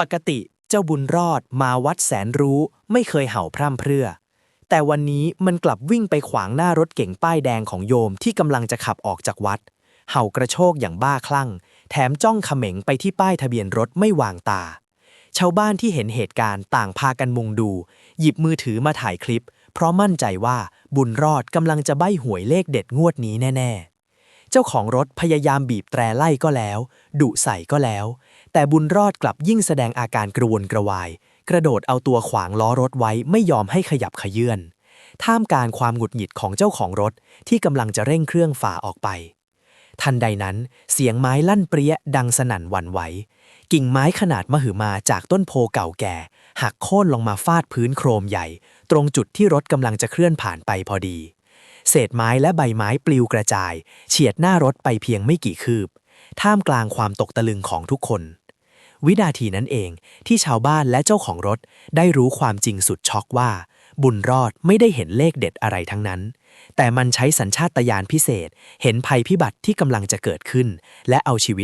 ปกติเจ้าบุญรอดมาวัดแสนรู้ไม่เคยเห่าพร่ำเพรื่อ แต่วันนี้มันกลับวิ่งไปขวางหน้ารถเก๋งป้ายแดงของโยมที่กำลังจะขับออกจากวัด เห่ากระโชกอย่างบ้าคลั่ง แถมจ้องเขม็งไปที่ป้ายทะเบียนรถไม่วางตา ชาวบ้านที่เห็นเหตุการณ์ต่างพากันมุงดู หยิบมือถือมาถ่ายคลิป เพราะมั่นใจว่าบุญรอดกำลังจะใบ้หวยเลขเด็ดงวดนี้แน่ ๆ เจ้าของรถพยายามบีบแตรไล่ก็แล้ว ดุใส่ก็แล้ว แต่บุญรอดกลับยิ่งแสดงอาการกระวนกระวาย กระโดดเอาตัวขวางล้อรถไว้ไม่ยอมให้ขยับขยื่นท่ามกลางความหงุดหงิดของเจ้าของรถที่กำลังจะเร่งเครื่องฝ่าออกไป ทันใดนั้น เสียงไม้ลั่นเปรี้ยดังสนั่นหวั่นไหว กิ่งไม้ขนาดมหึมาจากต้นโพเก่าแก่ หักโค่นลงมาฟาดพื้นโครมใหญ่ ตรงจุดที่รถกำลังจะเคลื่อนผ่านไปพอดี เศษไม้และใบไม้ปลิวกระจาย เฉียดหน้ารถไปเพียงไม่กี่คืบ ท่ามกลางความตกตะลึงของทุกคน วินาทีนั้นเองที่ชาวบ้านและเจ้าของรถได้รู้ความจริงสุดช็อกว่า บุญรอดไม่ได้เห็นเลขเด็ดอะไรทั้งนั้น แต่มันใช้สัญชาตญาณพิเศษ เห็นภัยพิบัติที่กำลังจะเกิดขึ้น และเอาชีวิต